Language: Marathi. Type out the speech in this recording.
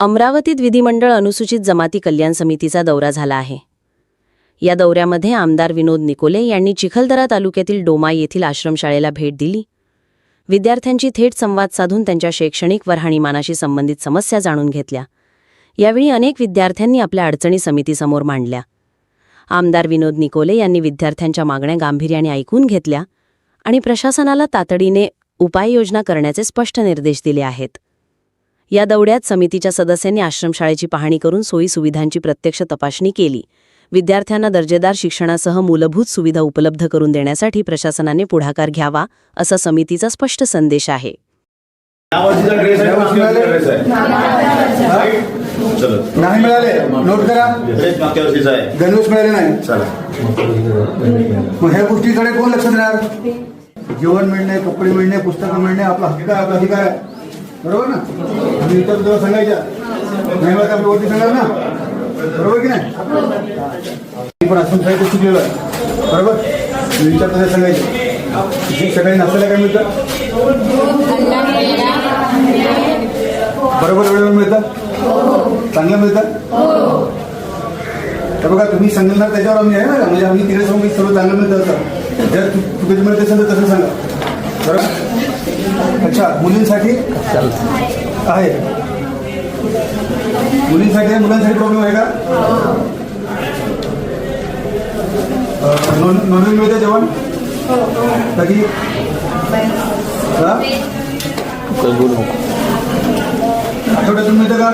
अमरावतीत विधिमंडळ अनुसूचित जमाती कल्याण समितीचा दौरा झाला आहे. या दौऱ्यामध्ये आमदार विनोद निकोले यांनी चिखलदरा तालुक्यातील डोमा येथील आश्रमशाळेला भेट दिली. विद्यार्थ्यांची थेट संवाद साधून त्यांच्या शैक्षणिक व राहणीमानाशी संबंधित समस्या जाणून घेतल्या. यावेळी अनेक विद्यार्थ्यांनी आपल्या अडचणी समितीसमोर मांडल्या. आमदार विनोद निकोले यांनी विद्यार्थ्यांच्या मागण्या गांभीर्याने ऐकून घेतल्या आणि प्रशासनाला तातडीने उपाययोजना करण्याचे स्पष्ट निर्देश दिले आहेत. या दौड्यात समितीच्या सदस्यांनी आश्रमशाळेची पाहणी करून सोयीसुविधांची प्रत्यक्ष तपासणी केली. विद्यार्थ्यांना दर्जेदार शिक्षणासह मूलभूत सुविधा उपलब्ध करून देण्यासाठी प्रशासनाने पुढाकार घ्यावा असा समितीचा स्पष्ट संदेश आहे. नाही मिळाले. नोट करा. गणवेश मिळाले नाही. मग ह्या गोष्टीकडे कोण लक्ष देणार? जेवण मिळणे कपडे मिळणे पुस्तकं मिळणे आपला हक्क आपला अधिकार आहे. बरोबर ना? आणि इतर तुला सांगायच्या. नाही मला आपली वरती सांगणार ना. बरोबर की नाही? पण असून काही शिकलेलो आहे बरोबर? मी विचार तसं सांगायचे. जी सकाळी नाश्त्याला काय मिळतं? बरोबर वेळेवर मिळतं? चांगलं मिळतं? तर बघा तुम्ही सांगाल ना त्याच्यावर आम्ही आहे ना. म्हणजे आम्ही तिकडे सांगू सर्व चांगलं मिळतं असं. जर तू चुकीचं मिळत असेल तर तसं सांगा. बरोबर? अच्छा मुलींसाठी? आहे. मुलींसाठी मुलांसाठी प्रॉब्लेम आहे का? नोंदणी मिळते जेवण? हा? आठवड्यातून मिळतं का?